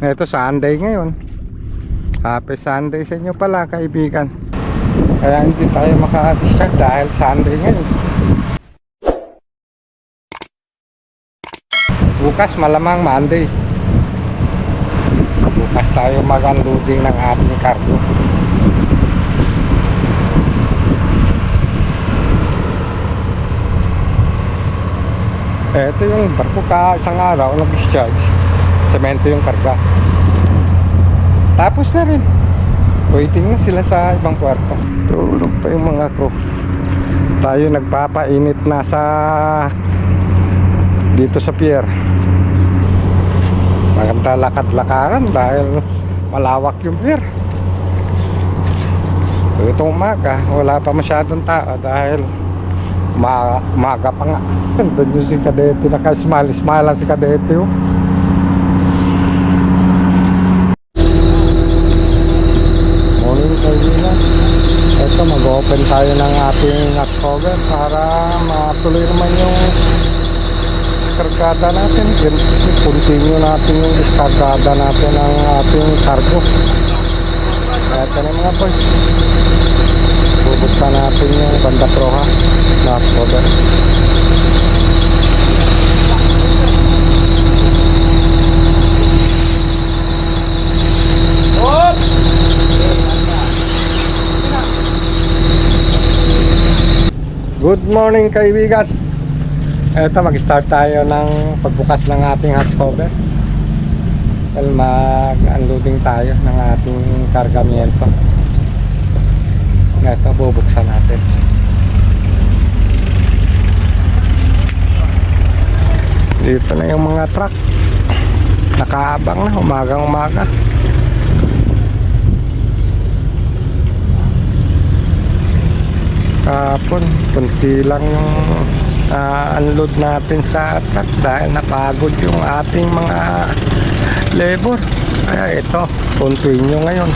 Ito Sunday ngayon. Happy Sunday sa inyo pala kaibigan. Kaya hindi tayo maka-discharge dahil Sunday ngayon. Bukas malamang Monday. Bukas tayo mag-unloading ng ating cargo. Ito yung barko ka isang araw nag-discharge. Semento yung karga. Tapos na rin. Waiting na sila sa ibang puerto. Tulog pa yung mga crew. Tayo nagpapainit na sa dito sa pier. Maganda lakad-lakaran dahil malawak yung pier. So itong umaga, wala pa masyadong tao dahil ma umaga pa nga. Doon yung si Kadete, naka-smile-smile lang si Kadete. Oh. Morning kaibigan. Ito, mag-open tayo ng ating nut cover para matuloy naman yung diskargada natin. Continue natin yung diskargada natin ng ating cargo. Ito na mga boys. Bubuksan natin yung banda proha. Nut cover. Good morning kaibigan. Ito mag-start tayo ng pagbukas ng ating hatch cover. Well, mag-unloading tayo ng ating kargamiento. Ito bubuksan natin. Dito na yung mga truck. Nakaabang na umagang umaga. Kapon, kunti lang yung ah, unload natin sa truck dahil napagod yung ating mga labor. Kaya ito, continue ngayon.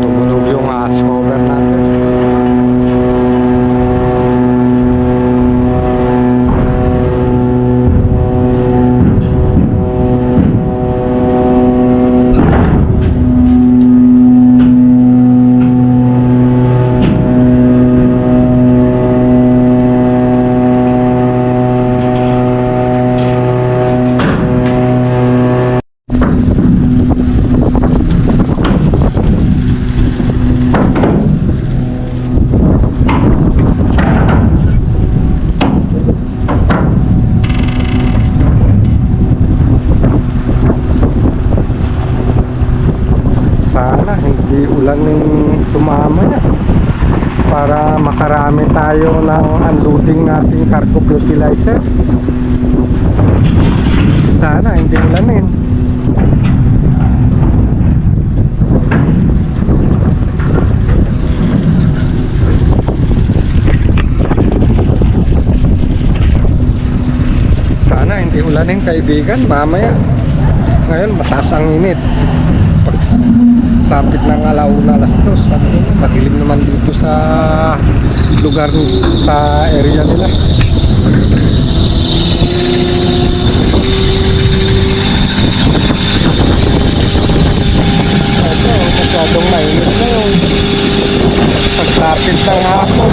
Tumunog yung ass cover natin. Sana hindi ulan yung tumama na para makarami tayo ng unloading nating cargo fertilizer. Sana hindi ulanin. Sana hindi ulanin kaibigan mamaya. Ngayon mataas init. Sapit ng alauna alas dos, ano, madilim naman dito sa lugar sa area nila. Ito, masyadong mainit na yung pagsapit ng hapon.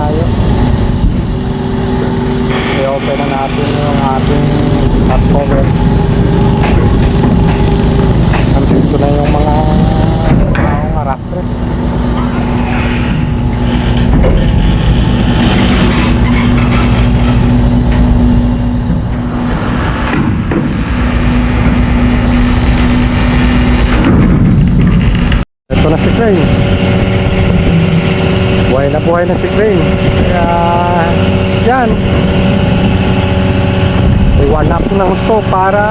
tayo. I-open na natin yung ating top cover. Nandito na yung mga taong arastre. Ito na si Craig. Buhay na buhay na si Crane. Kaya, yan. Up ng gusto para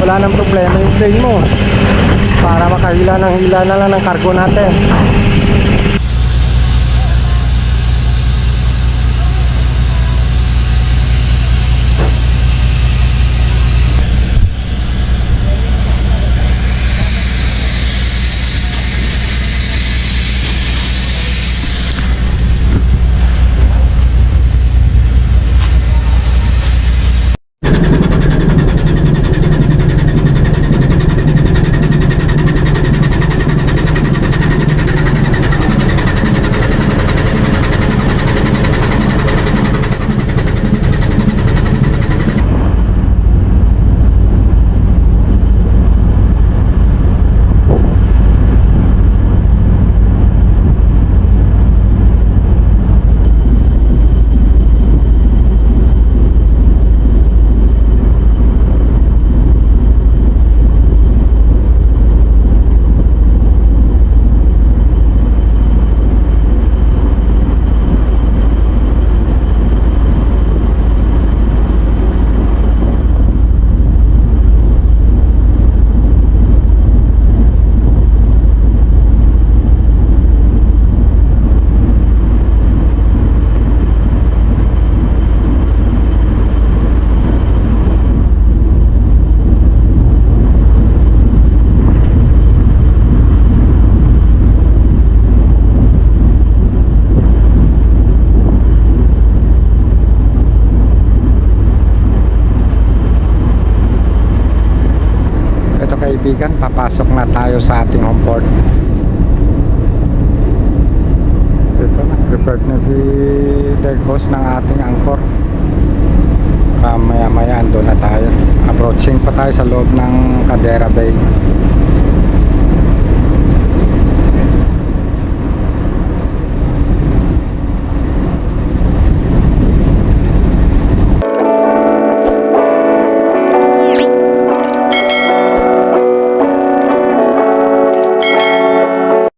wala nang problema yung plane mo. Para makahila ng hila na lang ng cargo natin. Ito kaibigan, papasok na tayo sa ating home port. Ito na, prepared na si deck boss ng ating angkor. Mamaya maya ando na tayo. Approaching pa tayo sa loob ng Caldera Bay.